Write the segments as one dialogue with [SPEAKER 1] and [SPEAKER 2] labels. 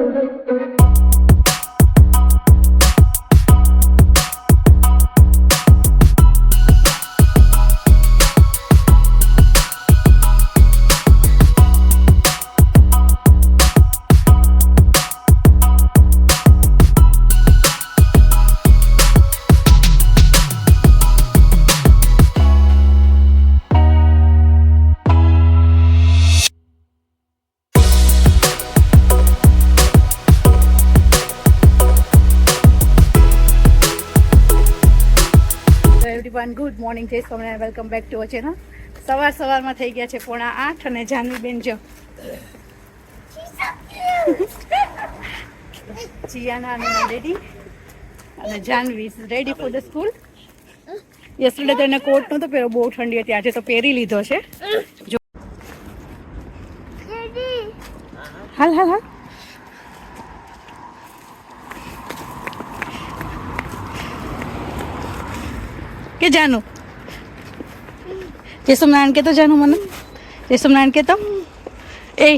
[SPEAKER 1] Thank you. Everyone good morning જય Swaminarayan welcome back to અચેન સવાર સવારમાં થઈ ગયા છે પોણા આઠ અને જાનવીબેન જો. જીયાના અને રેડી અને Janvi ready for the school yesterday તો એને કોટ નહોતો પહેર્યો બહુ ઠંડી હતી. આજે તો પહેરી લીધો છે. જો. હાલ હાલ હાલ. કે જાનું જય સોમનારાયણ કે તો જાનું મને જય સોમનારાયણ કે તો એ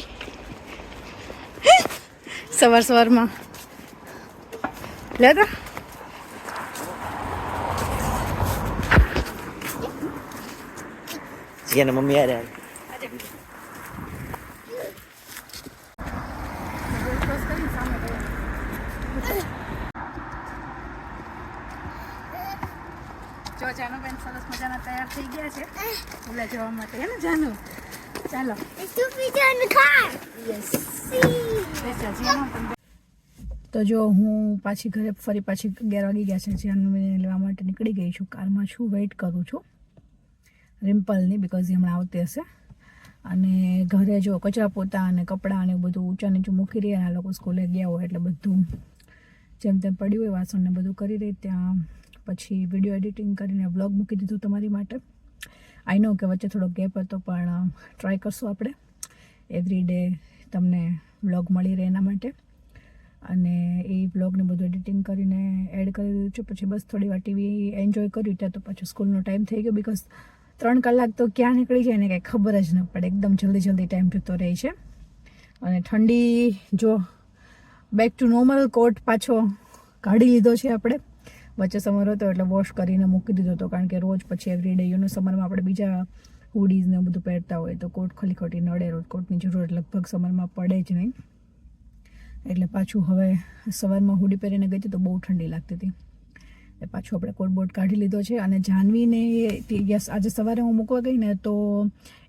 [SPEAKER 1] સવાર સવારમાં લે તો
[SPEAKER 2] જીયાના મમ્મી યારે
[SPEAKER 1] જો તૈયાર થઈ ગયા છે. ઓલા જવા માટે હે ને જાનુ? ચાલો. તો જો હું પાછી ઘરે ફરી પાછી અગિયાર વાગી ગયા છે જાનુ લેવા માટે નીકળી ગઈ છું. કારમાં છું વેઇટ કરું છું. રિમ્પલની બિકોઝ એ હમણાં આવતી હશે. અને ઘરે જો કચરા પોતા અને કપડાં અને બધું ઊંચા નીચું મૂકી રહી અને આ લોકો સ્કૂલે ગયા હોય એટલે બધું જેમ તેમ પડ્યું હોય વાસણને બધું કરી રહી ત્યાં. પછી વીડિયો એડિટિંગ કરીને વ્લોગ મૂકી દીધું તમારી માટે. આઈ નો કે વચ્ચે થોડો ગેપ હતો, પણ ટ્રાય કરશું આપણે. એવરી ડે તમને વ્લોગ મળી રહે એના માટે. અને એ વ્લોગને બધું એડિટિંગ કરીને એડ કરી દીધું છે. પછી બસ થોડી વાર ટીવી એન્જોય કર્યું ત્યાં તો પાછું સ્કૂલનો ટાઈમ થઈ ગયો બિકોઝ ત્રણ કલાક તો ક્યાં નીકળી જાય ને કાંઈ ખબર જ ન પડે. એકદમ જલ્દી જલ્દી ટાઈમ જતો રહે છે. અને ઠંડી જો બેક ટુ નોર્મલ કોટ પાછો કાઢી લીધો છે આપણે. વચ્ચે સમર હતો એટલે વોશ કરીને મૂકી દીધો હતો. કારણ કે રોજ પછી એવરી ડે યુનો સમરમાં આપણે બીજા હુડીઝ ને બધું પહેરતા હોય તો કોટ ખોલી ખોટી નડે, રોજ કોટની જરૂરત લગભગ સમરમાં પડે જ નહીં. એટલે પાછું હવે સવારમાં હુડી પહેરીને ગઈ હતી તો બહુ ઠંડી લાગતી હતી. એટલે પાછું આપણે કોટ બોટ કાઢી લીધો છે અને જાનવીને યસ, આજે સવારે હું મૂકવા ગઈ ને તો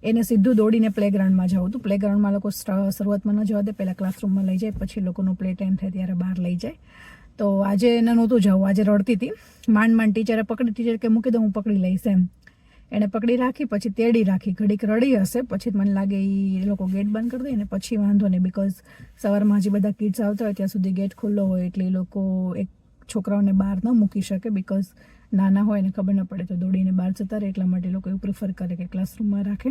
[SPEAKER 1] એને સીધું દોડીને પ્લેગ્રાઉન્ડમાં જવું હતું. પ્લેગ્રાઉન્ડમાં લોકો શરૂઆતમાં ન જવા દે, પહેલાં ક્લાસરૂમમાં લઈ જાય, પછી લોકોનો પ્લે ટાઈમ થાય ત્યારે બહાર લઈ જાય. તો આજે એને નહોતું જવું. આજે રડતી હતી. માંડ માંડ ટીચરે પકડી. ટીચર કે મૂકી દઉં, હું પકડી લઈશ એમ. એણે પકડી રાખી, પછી તેડી રાખી. ઘડીક રડી હશે, પછી મને લાગે એ લોકો ગેટ બંધ કરી દે ને પછી વાંધો નહીં બિકોઝ સવારમાં હજી બધા કિડ્સ આવતા હોય, ત્યાં સુધી ગેટ ખુલ્લો હોય, એટલે એ લોકો એક છોકરાઓને બહાર ન મૂકી શકે બિકોઝ નાના હોય ને ખબર ન પડે તો દોડીને બહાર જતા રહે, એટલા માટે લોકો એવું પ્રિફર કરે કે ક્લાસરૂમમાં રાખે.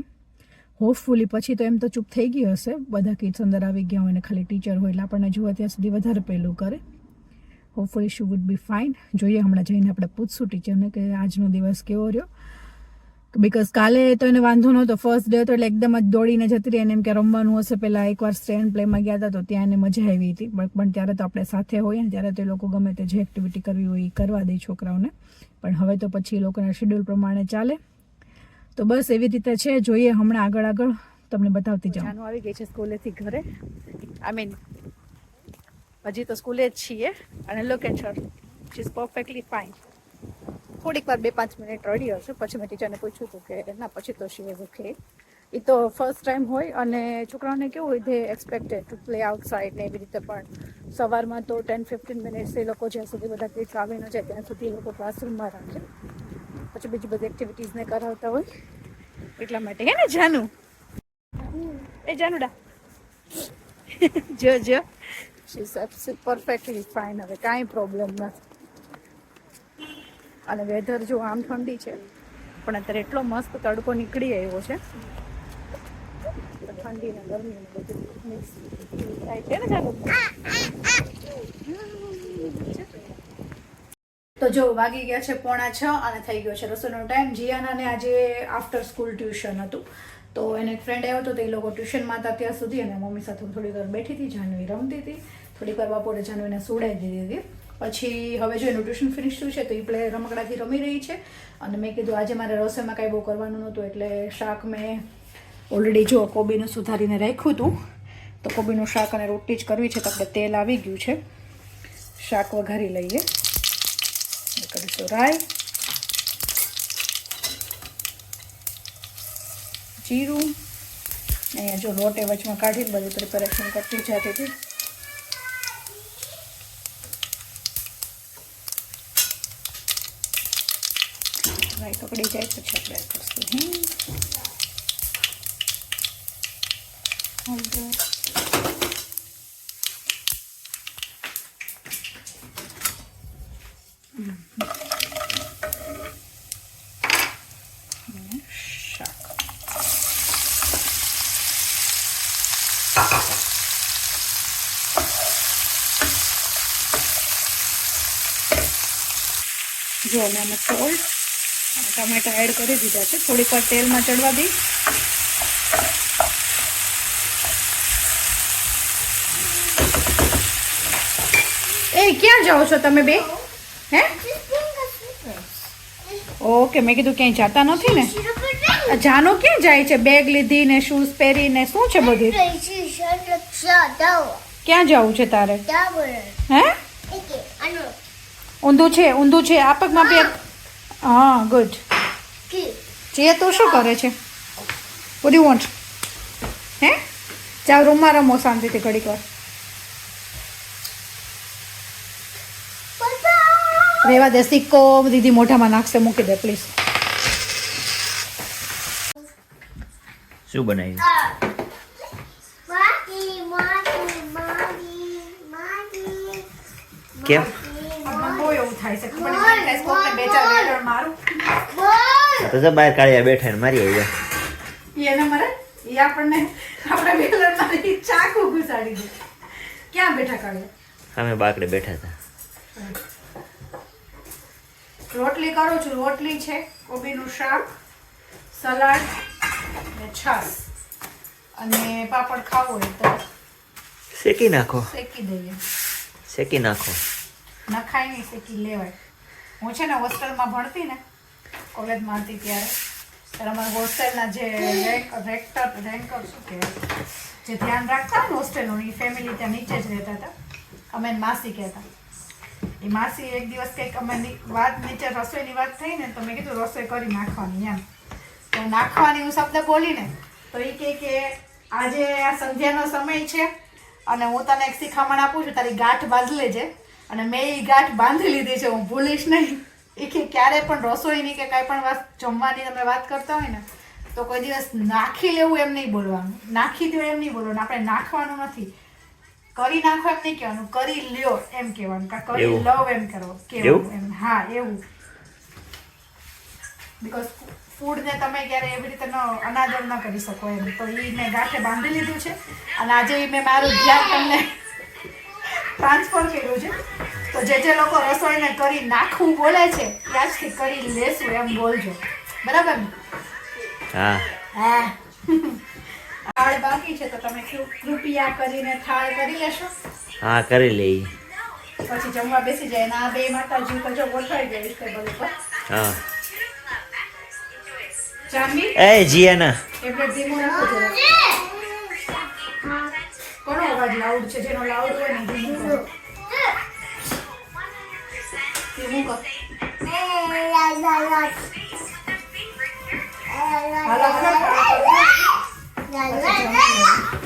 [SPEAKER 1] હોપફુલી પછી તો એમ તો ચૂપ થઈ ગઈ હશે. બધા કિડ્સ અંદર આવી ગયા હોય ને ખાલી ટીચર હોય, એટલે આપણને જોવા ત્યાં સુધી વધારે પહેલું કરે. Hopefully she would be fine જોઈએ, હમણાં જઈને આપણે પૂછશું ટીચરને કે આજનો દિવસ કેવો રહ્યો. બિકોઝ કાલે તો એને વાંધો નહોતો ફર્સ્ટ ડે હતો એટલે એકદમ જ દોડીને જતી રહી અને એમ કે રમવાનું હશે. પહેલાં એકવાર સ્ટેન્ડ પ્લેમાં ગયા હતા તો ત્યાં એને મજા આવી હતી. પણ ત્યારે તો આપણે સાથે હોઈએ ને, ત્યારે તો એ લોકો ગમે તે જે એક્ટિવિટી કરવી હોય એ કરવા દે છોકરાઓને. પણ હવે તો પછી એ લોકોના શેડ્યુલ પ્રમાણે ચાલે. તો બસ એવી રીતે છે. જોઈએ, હમણાં આગળ આગળ તમને બતાવતી જાઉં. આવી ગઈ છે સ્કૂલેથી ઘરે. આઈ મીન હજી તો સ્કૂલે જ છીએ. અને location she is perfectly fine થોડીક વાર બે પાંચ મિનિટ રડી હશે. પછી મેં ટીચરને પૂછ્યું હતું કે, ના, પછી તો શી વોઝ ઓકે એ તો ફર્સ્ટ ટાઈમ હોય અને છોકરાઓને કેવું હોય દે એક્સપેક્ટેડ ટુ પ્લે આઉટસાઇડ ને એવી રીતે પણ. સવારમાં તો ટેન ફિફ્ટીન મિનિટ્સ એ લોકો જ્યાં સુધી બધા કિડ્સ આવી ન જાય, ત્યાં સુધી એ લોકો ક્લાસરૂમમાં રાખે. પછી બીજી બધી એક્ટિવિટીઝને કરાવતા હોય. એટલા માટે. હે ને, જાનુ? એ જાનુડા. જો જો. શી પરફેક્ટલી ફાઇન હવે કાંઈ પ્રોબ્લેમ નથી. અને વેધર જો આમ ઠંડી છે, પણ અત્યારે એટલો મસ્ત તડકો નીકળી આવ્યો છે. ઠંડી ને ગરમી બધું મિક્સ થાય છે ને તો જો વાગી ગયા છે પોણા છ અને થઈ ગયો છે રસોઈનો ટાઈમ જીયાનાને આજે આફ્ટર સ્કૂલ ટ્યુશન હતું. તો એને એક ફ્રેન્ડ આવ્યો હતો, તો એ લોકો ટ્યુશનમાં હતા ત્યાં સુધી અને મમ્મી સાથે હું થોડીક વાર બેઠી હતી, જાનવી રમતી હતી. થોડીક વાર બપોરે જાનવીને સુડાઈ દીધી હતી. પછી હવે જો એનું ટ્યુશન ફિનિશ થયું છે, તો એ પ્લે રમકડાથી રમી રહી છે. અને મેં કીધું આજે મારે રસોઈમાં કાંઈ બહુ કરવાનું નહોતું, એટલે શાક મેં ઓલરેડી જો કોબીનું સુધારીને રાખ્યું હતું, તો કોબીનું શાક અને રોટલી જ કરવી છે, તો આપણે તેલ આવી ગયું છે. શાક વઘારી લઈએ. એ કરીશું રાઈ. જીરું. અહીંયા જો રોટે વચમાં કાઢીને બધું પ્રિપેરેશન કરતી જતી હતી. રાઈ પકડી જાય પછી આપણે કરશું શાક. જો અમે સોલ્ટ ટમેટા એડ કરી દીધા છે. થોડીક વાર તેલમાં ચડવા દઈ. એ ક્યાં જાઓ છો તમે બે? હે? ઓકે મેં કીધું ક્યાંય જાતા નથી ને? જાનો ક્યાં જાય છે? બેગ લીધી ને શૂઝ પહેરીને શું છે બધું? ક્યાં જવું છે તારે? હે? ઊંધું છે ઊંધું છે. આ પગમાં બે હા ગુડ જે તું શું કરે છે? What યુ you હે? ચાલ રૂમમાં રમો શાંતિથી ઘડીક વાર. રેવા દે સિક્કો દીદી મોઢામાં નાખશે મૂકી દે પ્લીઝ
[SPEAKER 2] શું બનાવ્યું? કેમ?
[SPEAKER 1] થાય છે. ખબર નહીં મને કોકને બે ચાર વેલણ મારું.
[SPEAKER 2] તો જો બહાર કાઢ્યા બેઠા ને મારી આવી
[SPEAKER 1] એને એના મરે એ આપણને આપણે વેલણ મારી ચાકુ ઘુસાડી દે. ક્યાં બેઠા કાઢ્યા
[SPEAKER 2] અમે બાકડે બેઠા હતા.
[SPEAKER 1] રોટલી કરું છું. રોટલી છે કોબીનું શાક સલાડ ને છાશ અને પાપડ ખાવો હોય તો
[SPEAKER 2] શેકી નાખો.
[SPEAKER 1] શેકી દઈએ.
[SPEAKER 2] શેકી નાખો.
[SPEAKER 1] નખાય નહીં શીખી લેવાય. હું છે ને હોસ્ટેલમાં ભણતી ને કોલેજમાં હતી ત્યારે. ત્યારે અમારા હોસ્ટેલના જે રેક રેક્ટર, રેન્કર શું કહેવાય? જે ધ્યાન રાખતા ને હોસ્ટેલનું, એ ફેમિલી ત્યાં નીચે જ રહેતા હતા. અમે માસી કહેતા. એ માસી એક દિવસ કંઈક અમે વાત નીચે રસોઈની વાત થઈ ને, તો મેં કીધું રસોઈ કરી નાખવાની એમ. તો નાખવાની હું શબ્દ બોલીને તો એ કહે કે આજે આ સંધ્યાનો સમય છે, અને હું તને એક શિખામણ આપું છું, તારી ગાંઠ બાંધી લેજે. અને મેં એ ગાંઠ બાંધી લીધી છે હું ભૂલીશ નહીં. એ કે ક્યારે પણ રસોઈની કે કાંઈ પણ વાત જમવાની તમે વાત કરતા હોય ને તો કોઈ દિવસ નાખી લેવું એમ નહીં બોલવાનું. નાખી દો એમ નહીં બોલવાનું. આપણે નાખવાનું નથી. કરી નાખો એમ નહીં કહેવાનું. કરી લ્યો એમ કહેવાનું. કાં કરી લવ એમ કરો. કેવું એમ. હા એવું. બીકોઝ ફૂડને તમે ક્યારે એવી રીતે ન અનાદર ન કરી શકો એમ. તો એ મેં ગાંઠે બાંધી લીધું છે. અને આજે મેં મારું ધ્યાન તમને ટ્રાન્સફર કર્યું છે. તો જે જે લોકો રસોઈને કરી નાખવું બોલે છે આજથી કરી લેશું એમ બોલજો. બરાબર ને?
[SPEAKER 2] હા.
[SPEAKER 1] હા. થાળ બાકી છે તો તમે કૃપયા કરીને થાળ કરી લેશો.
[SPEAKER 2] હા કરી લઈ.
[SPEAKER 1] પછી જમવા બેસી જાય ના બે માતાજી તો જો ગોઠવાઈ જાય ટેબલ ઉપર.
[SPEAKER 2] હા.
[SPEAKER 1] જાનવી?
[SPEAKER 2] એ જીયાના.
[SPEAKER 1] એટલે ધીમું રાખો જરા. કોનો અવાજ લાઉડ છે? જેનો લાઉડ હોય ને ધીમું nunca. Hala, hala.